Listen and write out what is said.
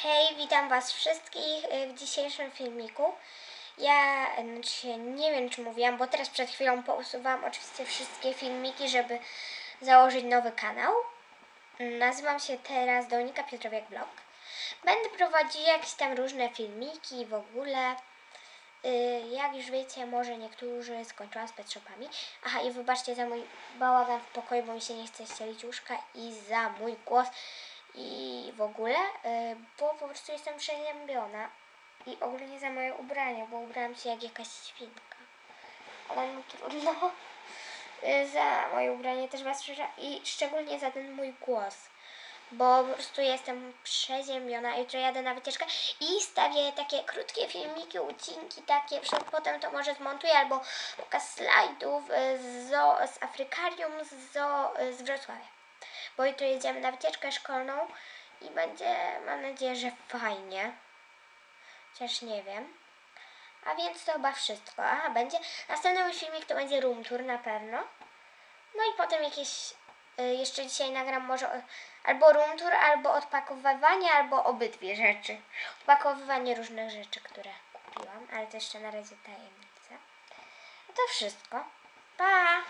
Hej, witam Was wszystkich y, w dzisiejszym filmiku. Ja znaczy, nie wiem, czy mówiłam, bo teraz przed chwilą pousuwałam oczywiście wszystkie filmiki, żeby założyć nowy kanał. Nazywam się teraz Donika Piotrowiak Blog. Będę prowadzić jakieś tam różne filmiki w ogóle. Y, Jak już wiecie, może niektórzy skończyłam z pet shopami. Aha, i wybaczcie za mój bałagan w pokoju, bo mi się nie chce ścielić łóżka i za mój głos i w ogóle, y, bo po prostu jestem przeziębiona i ogólnie za moje ubranie, bo ubrałam się jak jakaś świnka. Ale no trudno. Y, Za moje ubranie też was przepraszam i szczególnie za ten mój głos. Bo po prostu jestem przeziębiona. Jutro jadę na wycieczkę i stawię takie krótkie filmiki, ucinki takie. Potem to może zmontuję albo pokaz slajdów y, z, z Afrykarium z, zoo, z Wrocławia bo jutro jedziemy na wycieczkę szkolną i będzie, mam nadzieję, że fajnie. Chociaż nie wiem. A więc to chyba wszystko. Aha, będzie. Następny mój filmik to będzie room tour na pewno. No i potem jakieś. Y, jeszcze dzisiaj nagram może albo room tour, albo odpakowywanie, albo obydwie rzeczy. Odpakowywanie różnych rzeczy, które kupiłam, ale to jeszcze na razie tajemnica. To wszystko. Pa!